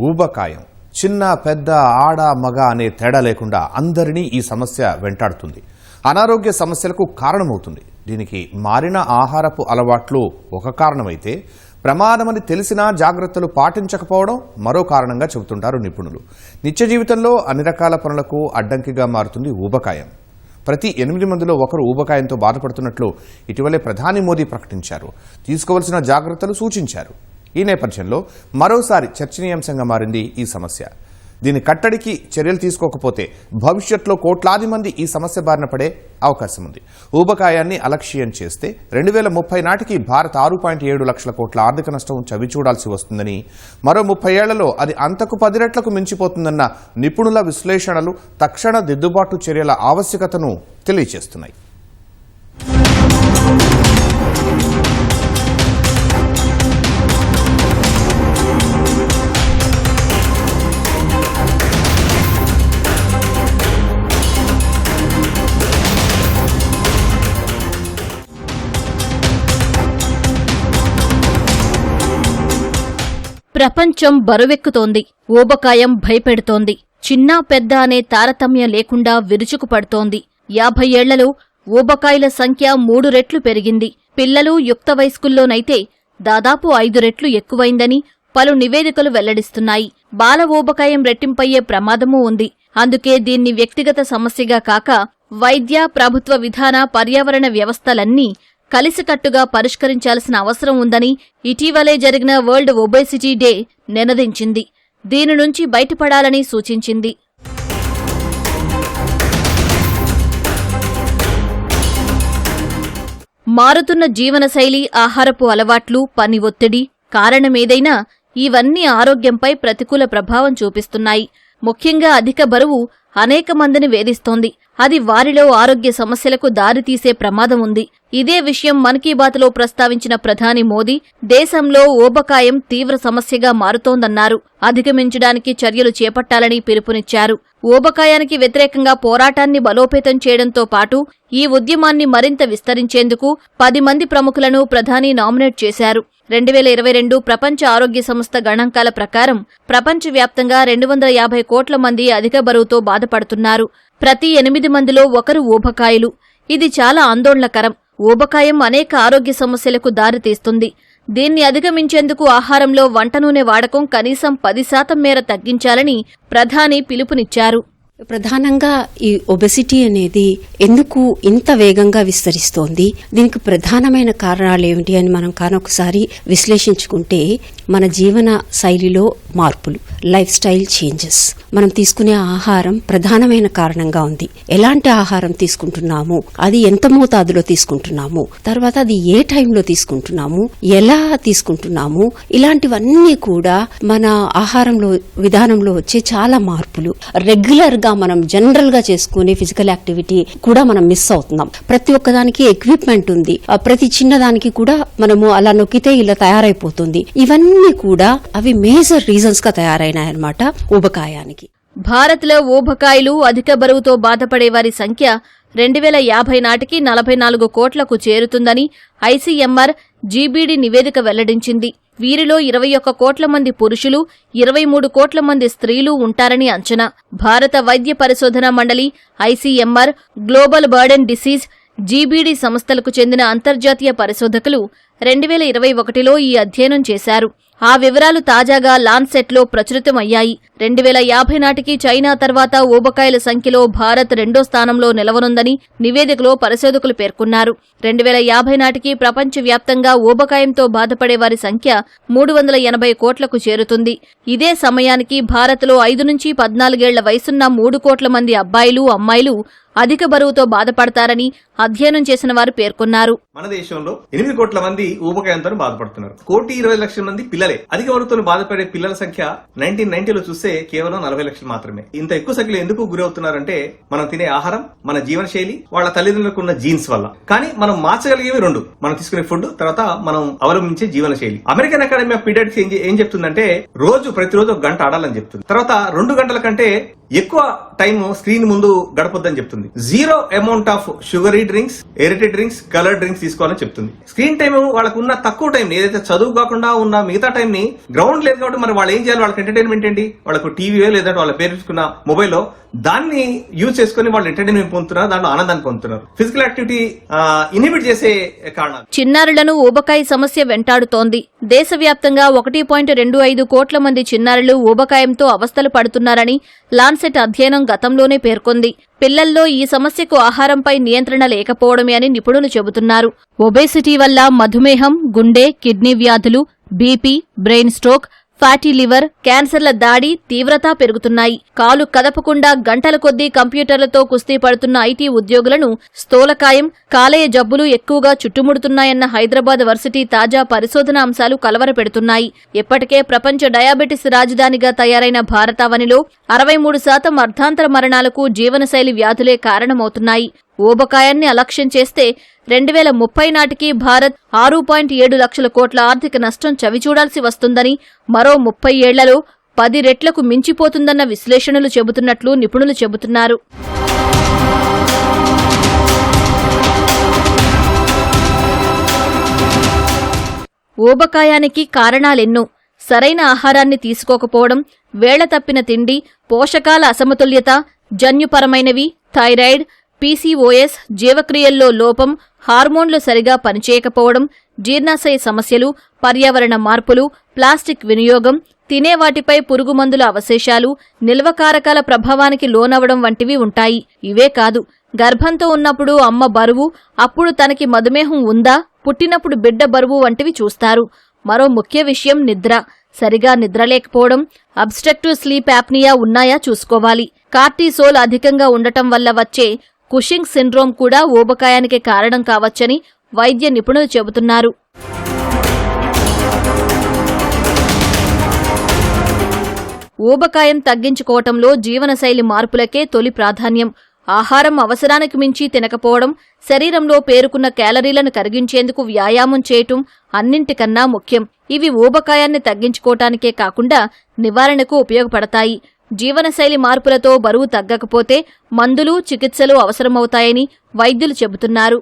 ఊబకాయం. చిన్న పెద్ద ఆడ మగ అనే తేడా లేకుండా అందరినీ ఈ సమస్య వెంటాడుతుంది. అనారోగ్య సమస్యలకు కారణమవుతుంది. దీనికి మారిన ఆహారపు అలవాట్లు ఒక కారణమైతే ప్రమాదమని తెలిసినా జాగ్రత్తలు పాటించకపోవడం మరో కారణంగా చెబుతుంటారు నిపుణులు. నిత్య జీవితంలో అన్ని రకాల పనులకు అడ్డంకిగా మారుతుంది ఊబకాయం. ప్రతి ఎనిమిది మందిలో ఒకరు ఊబకాయంతో బాధపడుతున్నట్లు ఇటీవలే ప్రధాని మోదీ ప్రకటించారు. తీసుకోవాల్సిన జాగ్రత్తలు సూచించారు. ఈ నేపథ్యంలో మరోసారి చర్చనీయాంశంగా మారింది ఈ సమస్య. దీని కట్టడికి చర్యలు తీసుకోకపోతే భవిష్యత్తులో కోట్లాది మంది ఈ సమస్య బారిన పడే అవకాశం ఉంది. ఊబకాయాన్ని అలక్ష్యం చేస్తే రెండు వేల ముప్పై నాటికి భారత్ ఆరు పాయింట్ ఏడు లక్షల కోట్ల ఆర్థిక నష్టం చవిచూడాల్సి వస్తుందని మరో ముప్పై ఏళ్ళలో అది అంతకు పది రెట్లకు మించిపోతుందన్న నిపుణుల విశ్లేషణలు తక్షణ దిద్దుబాటు చర్యల ఆవశ్యకతను తెలియజేస్తున్నాయి ప్రపంచం బరువెక్కుతోంది ఊబకాయం భయపెడుతోంది చిన్నా పెద్ద అనే తారతమ్యం లేకుండా విరుచుకుపడుతోంది. యాభై ఏళ్ళలో ఊబకాయల సంఖ్య మూడు రెట్లు పెరిగింది. పిల్లలు యుక్త వయస్కుల్లోనైతే దాదాపు ఐదు రెట్లు ఎక్కువైందని పలు నివేదికలు వెల్లడిస్తున్నాయి. బాల ఊబకాయం రెట్టింపయ్యే ప్రమాదమూ ఉంది. అందుకే దీన్ని వ్యక్తిగత సమస్యగా కాక వైద్య ప్రభుత్వ విధాన పర్యావరణ వ్యవస్థలన్నీ కలిసికట్టుగా పరిష్కరించాల్సిన అవసరం ఉందని ఇటీవలే జరిగిన వరల్డ్ ఒబేసిటీ డే నినదించింది. దీని నుంచి బయటపడాలని సూచించింది. మారుతున్న జీవనశైలి ఆహారపు అలవాట్లు పని ఒత్తిడి కారణమేదైనా ఇవన్నీ ఆరోగ్యంపై ప్రతికూల ప్రభావం చూపిస్తున్నాయి. ముఖ్యంగా అధిక బరువు అనేక మందిని వేధిస్తోంది. అది వారిలో ఆరోగ్య సమస్యలకు దారితీసే ప్రమాదం ఉంది. ఇదే విషయం మన్ కీ బాత్లో ప్రస్తావించిన ప్రధాని మోదీ దేశంలో ఊబకాయం తీవ్ర సమస్యగా మారుతోందన్నారు. అధిగమించడానికి చర్యలు చేపట్టాలని పిలుపునిచ్చారు. ఊబకాయానికి వ్యతిరేకంగా పోరాటాన్ని బలోపేతం చేయడంతో పాటు ఈ ఉద్యమాన్ని మరింత విస్తరించేందుకు పది మంది ప్రముఖులను ప్రధాని నామినేట్ చేశారు. రెండు వేల ఇరవై రెండు ప్రపంచ ఆరోగ్య సంస్థ గణాంకాల ప్రకారం ప్రపంచవ్యాప్తంగా రెండు వందల యాభై కోట్ల మంది అధిక బరువుతో బాధపడుతున్నారు. ప్రతి ఎనిమిది మందిలో ఒకరు ఊబకాయలు. ఇది చాలా ఆందోళనకరం. ఊబకాయం అనేక ఆరోగ్య సమస్యలకు దారితీస్తుంది. దీన్ని అధిగమించేందుకు ఆహారంలో వంట నూనె వాడకం కనీసం పది శాతం మేర తగ్గించాలని ప్రధాని పిలుపునిచ్చారు. ప్రధానంగా ఈ ఒబెసిటీ అనేది ఎందుకు ఇంత వేగంగా విస్తరిస్తోంది? దీనికి ప్రధానమైన కారణాలు ఏమిటి అని మనం కానొకసారి విశ్లేషించుకుంటే మన జీవన శైలిలో మార్పులు లైఫ్ స్టైల్ చేంజెస్ మనం తీసుకునే ఆహారం ప్రధానమైన కారణంగా ఉంది. ఎలాంటి ఆహారం తీసుకుంటున్నాము? అది ఎంత మోతాదులో తీసుకుంటున్నాము? తర్వాత అది ఏ టైంలో తీసుకుంటున్నాము? ఎలా తీసుకుంటున్నాము? ఇలాంటివన్నీ కూడా మన ఆహారంలో విధానంలో వచ్చే చాలా మార్పులు. రెగ్యులర్గా మనం జనరల్గా చేసుకునే ఫిజికల్ యాక్టివిటీ కూడా మనం మిస్ అవుతున్నాం. ప్రతి ఒక్కదానికి ఎక్విప్మెంట్ ఉంది. ప్రతి చిన్నదానికి కూడా మనము అలా నొక్కితే ఇలా తయారైపోతుంది. ఇవన్నీ కూడా అవి మేజర్ రీజన్స్గా తయారైనాయన్నమాట ఊబకాయానికి. భారత్లో ఊబకాయలు అధిక బరువుతో బాధపడే వారి సంఖ్య రెండు వేల యాభై నాటికి నలభై నాలుగు కోట్లకు చేరుతుందని ఐసీఎంఆర్ జీబీడీ నివేదిక వెల్లడించింది. వీరిలో ఇరవై ఒక్క కోట్ల మంది పురుషులు ఇరవై మూడు కోట్ల మంది స్త్రీలు ఉంటారని అంచనా. భారత వైద్య పరిశోధన మండలి ICMR global burden disease GBD సంస్థలకు చెందిన అంతర్జాతీయ పరిశోధకులు రెండు వేల ఇరవై ఒకటిలో ఈ అధ్యయనం చేశారు. ఆ వివరాలు తాజాగా లాన్సెట్లో ప్రచురితమయ్యాయి. రెండు వేల యాభై నాటికి చైనా తర్వాత ఊబకాయల సంఖ్యలో భారత్ రెండో స్థానంలో నిలవనుందని నివేదికలో పరిశోధకులు పేర్కొన్నారు. రెండు వేల యాభై నాటికి ప్రపంచవ్యాప్తంగా ఊబకాయంతో బాధపడే వారి సంఖ్య మూడు వందల ఎనభై కోట్లకు చేరుతుంది. ఇదే సమయానికి భారత్లో ఐదు నుంచి పద్నాలుగేళ్ళ వయసున్న మూడు కోట్ల మంది అబ్బాయిలు అమ్మాయిలు అధిక బరువుతో బాధపడతారని అధ్యయనం చేసిన వారు పేర్కొన్నారు. మన దేశంలో ఎనిమిది కోట్ల మంది ఊబకాయంతో బాధపడుతున్నారు. కోటి ఇరవై లక్షల మంది పిల్లలే. అధిక బరువుతో బాధపడే పిల్లల సంఖ్య నైన్టీన్ నైన్టీలో చూస్తే కేవలం నలభై లక్షలు మాత్రమే. ఇంత ఎక్కువ సంఖ్యలో ఎందుకు గురవుతున్నారంటే మనం తినే ఆహారం మన జీవన శైలి వాళ్ళ తల్లిదండ్రులకు ఉన్న జీన్స్ వల్ల. కానీ మనం మార్చగలిగేవి రెండు. మనం తీసుకునే ఫుడ్ తర్వాత మనం అవలంబించే జీవన శైలి అమెరికన్ అకాడమీ ఆఫ్ పీడియాట్రిక్స్ ఏం ఏం చెప్తుందంటే రోజు ప్రతిరోజు ఒక గంట ఆడాలని చెప్తుంది. తర్వాత రెండు గంటల కంటే ఎక్కువ టైం స్క్రీన్ ముందు గడపొద్దని చెప్తుంది. Zero amount of sugary drinks aerated drinks colour drinks తీసుకోవాలని చెప్తుంది. స్క్రీన్ టైం వాళ్ళకు ఉన్న తక్కువ టైం ఏదైతే చదువు కాకుండా ఉన్న మిగతా టైం ని గ్రౌండ్ లేదు కాబట్టి మరి వాళ్ళు ఏం చేయాలి? వాళ్ళకి ఎంటర్టైన్మెంట్ ఏంటి? వాళ్ళకు టీవీ లేదంటే వాళ్ళ పేరెంట్స్ కున్న మొబైల్లో దాన్ని యూజ్ చేసుకుని వాళ్ళు ఎంటర్టైన్మెంట్ పొందుతున్నారు దాంట్లో ఆనందాన్ని పొందుతున్నారు. ఫిజికల్ యాక్టివిటీ ఇన్హిబిట్ చేసే కారణాలు. చిన్నారులను ఊబకాయ సమస్య వెంటాడుతోంది. దేశవ్యాప్తంగా ఒకటి పాయింట్ రెండు ఐదు కోట్ల మంది చిన్నారులు ఊబకాయంతో అవస్థలు పడుతున్నారని లాన్సెట్ అధ్యయనం గతంలోనే పేర్కొంది. పిల్లల్లో ఈ సమస్యకు ఆహారంపై నియంత్రణ లేకపోవడమే అని నిపుణులు చెబుతున్నారు. ఒబేసిటీ వల్ల మధుమేహం గుండె కిడ్నీ వ్యాధులు BP brain stroke fatty liver క్యాన్సర్ల దాడి తీవ్రత పెరుగుతున్నాయి. కాలు కదపకుండా గంటల కొద్దీ కంప్యూటర్లతో కుస్తీ పడుతున్న ఐటీ ఉద్యోగులను స్థూలకాయం కాలేయ జబ్బులు ఎక్కువగా చుట్టుముడుతున్నాయన్న హైదరాబాద్ వర్సిటీ తాజా పరిశోధన అంశాలు కలవరపెడుతున్నాయి. ఇప్పటికే ప్రపంచ డయాబెటిస్ రాజధానిగా తయారైన భారతావనిలో అరవై మూడు శాతం అర్ధాంతర మరణాలకు జీవనశైలి వ్యాధులే కారణమవుతున్నాయి. ఊబకాయాన్ని అలక్ష్యం చేస్తే రెండు వేల ముప్పై నాటికి భారత్ ఆరు పాయింట్ ఏడు లక్షల కోట్ల ఆర్థిక నష్టం చవిచూడాల్సి వస్తుందని మరో ముప్పై ఏళ్ళలో పది రెట్లకు మించిపోతుందన్న విశ్లేషణలు చెబుతున్నట్లు నిపుణులు చెబుతున్నారు. ఊబకాయానికి కారణాలెన్నో సరైన ఆహారాన్ని తీసుకోకపోవడం వేళ తప్పిన తిండి పోషకాల అసమతుల్యత జన్యుపరమైనవి థైరాయిడ్ పీసీఓఎస్ జీవక్రియల్లో లోపం హార్మోన్లు సరిగా పనిచేయకపోవడం జీర్ణాశయ సమస్యలు పర్యావరణ మార్పులు ప్లాస్టిక్ వినియోగం తినే వాటిపై పురుగుమందుల అవశేషాలు నిల్వకారకాల ప్రభావానికి లోనవడం వంటివి ఉంటాయి. ఇవే కాదు గర్భంతో ఉన్నప్పుడు అమ్మ బరువు అప్పుడు తనకి మధుమేహం ఉందా పుట్టినప్పుడు బిడ్డ బరువు వంటివి చూస్తారు. మరో ముఖ్య విషయం నిద్ర. సరిగా నిద్రలేకపోవడం అబ్స్ట్రక్టివ్ స్లీప్ యాప్నియా ఉన్నాయా చూసుకోవాలి. కార్టీసోల్ అధికంగా ఉండటం వల్ల వచ్చే కుషింగ్ సిండ్రోమ్ కూడా ఊబకాయానికి కారణం కావచ్చని వైద్య నిపుణులు చెబుతున్నారు. ఊబకాయం తగ్గించుకోవటంలో జీవనశైలి మార్పులకే తొలి ప్రాధాన్యం. ఆహారం అవసరానికి మించి తినకపోవడం శరీరంలో పేరుకున్న క్యాలరీలను కరిగించేందుకు వ్యాయామం చేయటం అన్నింటికన్నా ముఖ్యం. ఇవి ఊబకాయాన్ని తగ్గించుకోవటానికే కాకుండా నివారణకు ఉపయోగపడతాయి. జీవనశైలి మార్పులతో బరువు తగ్గకపోతే మందులు చికిత్సలు అవసరమవుతాయని వైద్యులు చెబుతున్నారు.